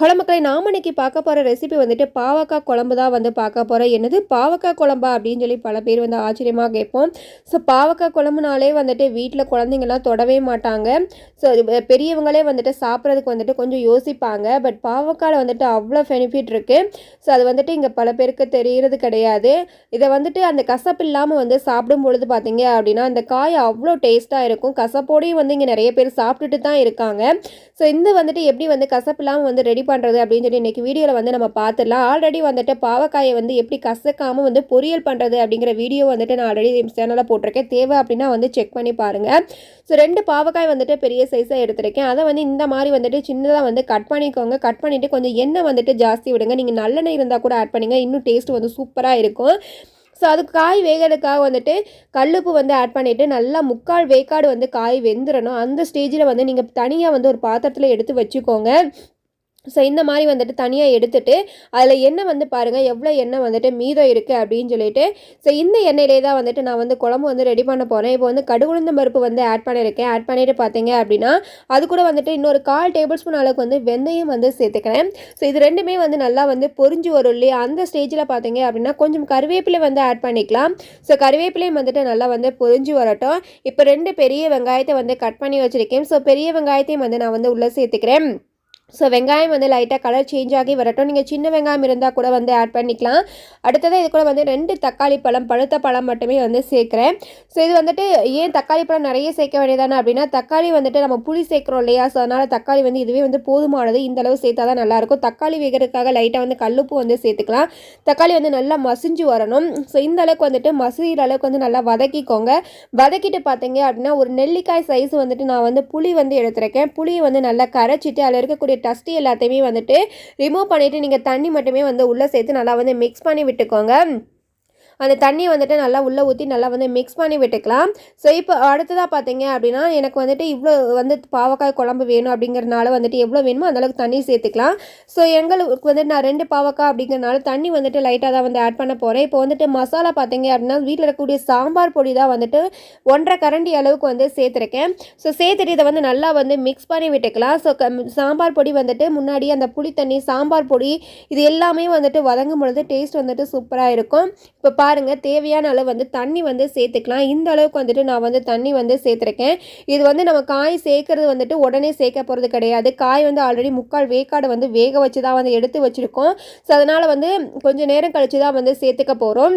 Hello மக்களை நாம் இன்றைக்கி பார்க்க போகிற ரெசிபி வந்துட்டு பாவக்காய் குழம்பு தான் வந்து பார்க்க போகிறோம் என்னது? பாவக்காய் குழம்பா அப்படின்னு சொல்லி பல பேர் வந்து ஆச்சரியமாக கேட்போம். ஸோ பாவக்காய் குழம்புனாலே வந்துட்டு வீட்டில் குழந்தைங்கலாம் தொடவே மாட்டாங்க. ஸோ பெரியவங்களே வந்துட்டு சாப்பிட்றதுக்கு வந்துட்டு கொஞ்சம் யோசிப்பாங்க. பட் பாவக்காயில் வந்துட்டு அவ்வளோ பெனிஃபிட் இருக்குது ஸோ அது வந்துட்டு இங்கே பல பேருக்கு தெரிகிறது கிடையாது. இதை வந்துட்டு அந்த கசப்பு இல்லாமல் வந்து சாப்பிடும் பொழுது பார்த்தீங்க அப்படின்னா அந்த காய் அவ்வளோ டேஸ்ட்டாக இருக்கும். கசப்போடையும் வந்து இங்கே நிறைய பேர் சாப்பிட்டுட்டு தான் இருக்காங்க. ஸோ இந்த வந்துட்டு எப்படி வந்து கசப்பு இல்லாமல் வந்து ரெடி பண்ணுறது அப்படின்னு சொல்லி இன்றைக்கி வீடியோவில் வந்து நம்ம பார்த்துடலாம் ஆல்ரெடி வந்துட்டு பாவக்காயை வந்து எப்படி கசக்காமல் வந்து பொரியல் பண்ணுறது அப்படிங்கிற வீடியோ வந்துட்டு நான் ஆல்ரெடி சேனலில் போட்டிருக்கேன். தேவை அப்படின்னா வந்து செக் பண்ணி பாருங்கள் ஸோ ரெண்டு பாவக்காய் வந்துட்டு பெரிய சைஸாக எடுத்திருக்கேன். அதை வந்து இந்த மாதிரி வந்துட்டு சின்னதாக வந்து கட் பண்ணிக்கோங்க. கட் பண்ணிவிட்டு கொஞ்சம் எண்ணெய் வந்துட்டு ஜாஸ்தி விடுங்க. நீங்கள் நல்லெண்ணெய் இருந்தால் கூட ஆட் பண்ணுங்கள் இன்னும் டேஸ்ட் வந்து சூப்பராக இருக்கும். ஸோ அதுக்கு காய் வேகிறதுக்காக வந்துட்டு கல்லுப்பு வந்து ஆட் பண்ணிவிட்டு நல்லா முக்கால் வேக்காடு வந்து காய் வெந்துடணும் அந்த ஸ்டேஜில் வந்து நீங்கள் தனியாக வந்து ஒரு பாத்திரத்தில் எடுத்து வச்சுக்கோங்க. ஸோ இந்த மாதிரி வந்துட்டு தனியாக எடுத்துட்டு அதில் எண்ணெய் வந்து பாருங்கள் எவ்வளோ எண்ணெய் வந்துட்டு மீதம் இருக்குது அப்படின்னு சொல்லிட்டு ஸோ இந்த எண்ணெயிலே தான் வந்துட்டு நான் வந்து குழம்பு வந்து ரெடி பண்ண போகிறேன் இப்போ வந்து கடுகுழுந்த பருப்பு வந்து ஆட் பண்ணியிருக்கேன் ஆட் பண்ணிட்டு பார்த்தீங்க அப்படின்னா அது கூட வந்துட்டு இன்னொரு கால் டேபிள் ஸ்பூன் அளவுக்கு வந்து வெந்தயம் வந்து சேர்த்துக்கிறேன். ஸோ இது ரெண்டுமே வந்து நல்லா வந்து பொறிஞ்சு வரும் இல்லையா? அந்த ஸ்டேஜில் பார்த்தீங்க அப்படின்னா கொஞ்சம் கருவேப்பிலை வந்து ஆட் பண்ணிக்கலாம். ஸோ கருவேப்பிலையும் வந்துட்டு நல்லா வந்து பொறிஞ்சு வரட்டும். இப்போ ரெண்டு பெரிய வெங்காயத்தை வந்து கட் பண்ணி வச்சுருக்கேன். ஸோ பெரிய வெங்காயத்தையும் வந்து நான் வந்து உள்ளே சேர்த்துக்கிறேன். ஸோ வெங்காயம் வந்து லைட்டாக கலர் சேஞ்ச் ஆகி வரட்டும். நீங்கள் சின்ன வெங்காயம் இருந்தால் கூட வந்து ஆட் பண்ணிக்கலாம். அடுத்ததாக இது கூட வந்து ரெண்டு தக்காளி பழம் பழுத்த பழம் மட்டுமே வந்து சேர்க்குறேன். ஸோ இது வந்துட்டு ஏன் தக்காளி பழம் நிறைய சேர்க்க வேண்டியதானே அப்படின்னா தக்காளி வந்துட்டு நம்ம புளி சேர்க்குறோம் இல்லையா? ஸோ அதனால் தக்காளி வந்து இதுவே வந்து போதுமானது. இந்த அளவு சேர்த்தா தான் நல்லாயிருக்கும். தக்காளி வேகிறதுக்காக லைட்டாக வந்து கல்லுப்பு வந்து சேர்த்துக்கலாம். தக்காளி வந்து நல்லா மசிஞ்சு வரணும். ஸோ இந்த அளவுக்கு வந்துட்டு மசிகிற அளவுக்கு வந்து நல்லா வதக்கிக்கோங்க. வதக்கிட்டு பார்த்தீங்க அப்படின்னா ஒரு நெல்லிக்காய் சைஸ் வந்துட்டு நான் வந்து புளி வந்து எடுத்துருக்கேன். புளியை வந்து நல்லா கரைச்சிட்டு அதில் இருக்கக்கூடிய டஸ்ட்டு எல்லாத்தையுமே வந்துட்டு ரிமூவ் பண்ணிவிட்டு நீங்கள் தண்ணி மட்டுமே வந்து உள்ளே சேர்த்து நல்லா வந்து மிக்ஸ் பண்ணி விட்டுக்கோங்க. அந்த தண்ணியை வந்துட்டு நல்லா உள்ளே ஊற்றி நல்லா வந்து மிக்ஸ் பண்ணி விட்டுக்கலாம். ஸோ இப்போ அடுத்ததாக பார்த்தீங்க அப்படின்னா எனக்கு வந்துட்டு இவ்வளோ வந்து பாவக்காய் குழம்பு வேணும் அப்படிங்கிறனால வந்துட்டு எவ்வளோ வேணுமோ அந்தளவுக்கு தண்ணி சேர்த்துக்கலாம். ஸோ எங்களுக்கு வந்துட்டு நான் ரெண்டு பாவக்காய் அப்படிங்கிறனால தண்ணி வந்துட்டு லைட்டாக தான் வந்து ஆட் பண்ண போகிறேன் இப்போ வந்துட்டு மசாலா பார்த்தீங்க அப்படின்னா வீட்டில் இருக்கக்கூடிய சாம்பார் பொடி தான் வந்துட்டு ஒன்றரை கரண்டி அளவுக்கு வந்து சேர்த்துருக்கேன். ஸோ சேர்த்துட்டு இதை வந்து நல்லா வந்து மிக்ஸ் பண்ணி விட்டுக்கலாம். ஸோ சாம்பார் பொடி வந்துட்டு முன்னாடி அந்த புளி தண்ணி சாம்பார் பொடி இது எல்லாமே வந்துட்டு வதங்கும் பொழுது டேஸ்ட் வந்துட்டு சூப்பராக இருக்கும். இப்போ பாருங்கள் தேவையான அளவு வந்து தண்ணி வந்து சேர்த்துக்கலாம். இந்த அளவுக்கு வந்துட்டு நான் வந்து தண்ணி வந்து சேர்த்துருக்கேன். இது வந்து நம்ம காய் சேர்க்கறது வந்துட்டு உடனே சேர்க்க போகிறது கிடையாது. காய் வந்து ஆல்ரெடி முக்கால் வேக்காடை வந்து வேக வச்சு தான் வந்து எடுத்து வச்சுருக்கோம். ஸோ அதனால் வந்து கொஞ்சம் நேரம் கழித்து தான் வந்து சேர்த்துக்க போகிறோம்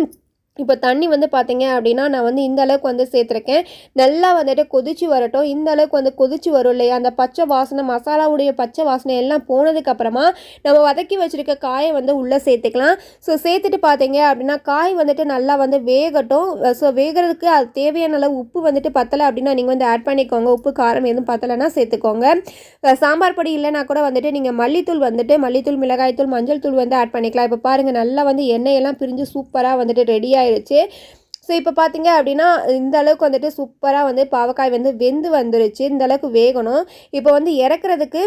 இப்போ தண்ணி வந்து பார்த்தீங்க அப்படின்னா நான் வந்து இந்த அளவுக்கு வந்து சேர்த்துருக்கேன். நல்லா வந்துட்டு கொதிச்சு வரட்டும். இந்த அளவுக்கு வந்து கொதிச்சு வரும் இல்லையா? அந்த பச்சை வாசனை மசாலாவுடைய பச்சை வாசனை எல்லாம் போனதுக்கப்புறமா நம்ம வதக்கி வச்சுருக்க காயை வந்து உள்ளே சேர்த்துக்கலாம். ஸோ சேர்த்துட்டு பார்த்தீங்க அப்படின்னா காய் வந்துட்டு நல்லா வந்து வேகட்டும். ஸோ வேகிறதுக்கு அது தேவையான அளவு உப்பு வந்துட்டு பத்தலை அப்படின்னா நீங்கள் வந்து ஆட் பண்ணிக்கோங்க. உப்பு காரம் எதுவும் பத்தலைன்னா சேர்த்துக்கோங்க. சாம்பார் பொடி இல்லைனா கூட வந்துட்டு நீங்கள் மல்லித்தூள் வந்துட்டு மல்லித்தூள் மிளகாய்த்தூள் மஞ்சள் தூள் வந்து ஆட் பண்ணிக்கலாம். இப்போ பாருங்கள் நல்லா வந்து எண்ணெயெல்லாம் பிரிஞ்சு சூப்பராக வந்துட்டு ரெடியாக ஆயிடுச்சு. ஸோ இப்போ பார்த்தீங்க அப்படின்னா இந்த அளவுக்கு வந்துட்டு சூப்பராக வந்து பாவக்காய் வந்து வெந்து வந்துருச்சு. இந்த அளவுக்கு வேகணும். இப்போ வந்து இறக்குறதுக்கு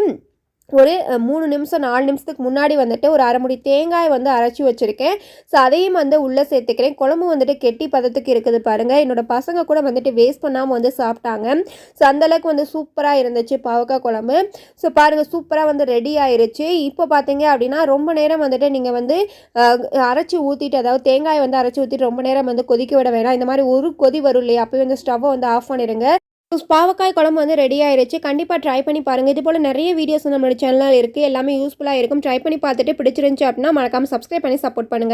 ஒரு மூணு நிமிஷம் நாலு நிமிஷத்துக்கு முன்னாடி வந்துட்டு ஒரு அரை முடி தேங்காய் வந்து அரைச்சி வச்சுருக்கேன். ஸோ அதையும் வந்து உள்ளே சேர்த்துக்கிறேன். குழம்பு வந்துட்டு கெட்டி பதத்துக்கு இருக்குது பாருங்கள் என்னோடய பசங்க கூட வந்துட்டு வேஸ்ட் பண்ணாமல் வந்து சாப்பிட்டாங்க. ஸோ அந்தளவுக்கு வந்து சூப்பராக இருந்துச்சு பாவக்காய் குழம்பு. ஸோ பாருங்கள் சூப்பராக வந்து ரெடி ஆயிருச்சு. இப்போ பார்த்தீங்க அப்படின்னா ரொம்ப நேரம் வந்துட்டு நீங்கள் வந்து அரைச்சி ஊற்றிட்டு அதாவது தேங்காய் வந்து அரைச்சி ஊற்றிட்டு ரொம்ப நேரம் வந்து கொதிக்க விட வேணாம். இந்த மாதிரி ஒரு கொதி வரும் இல்லையா? அப்போயும் வந்து ஸ்டவ்வை வந்து ஆஃப் பண்ணிடுங்க. பாவக்காய் குழம்பு வந்து ரெடி ஆயிருச்சு. கண்டிப்பாக ட்ரை பண்ணி பாருங்கள் இது போல் நிறைய வீடியோஸ் நம்மளோட சேனலில் இருக்குது எல்லாமே யூஸ்ஃபுல்லாக இருக்கும். ட்ரை பண்ணி பார்த்துட்டு பிடிச்சிருந்துச்சு அப்படின்னா மறக்காமல் சப்ஸ்கிரைப் பண்ணி சப்போர்ட் பண்ணுங்கள்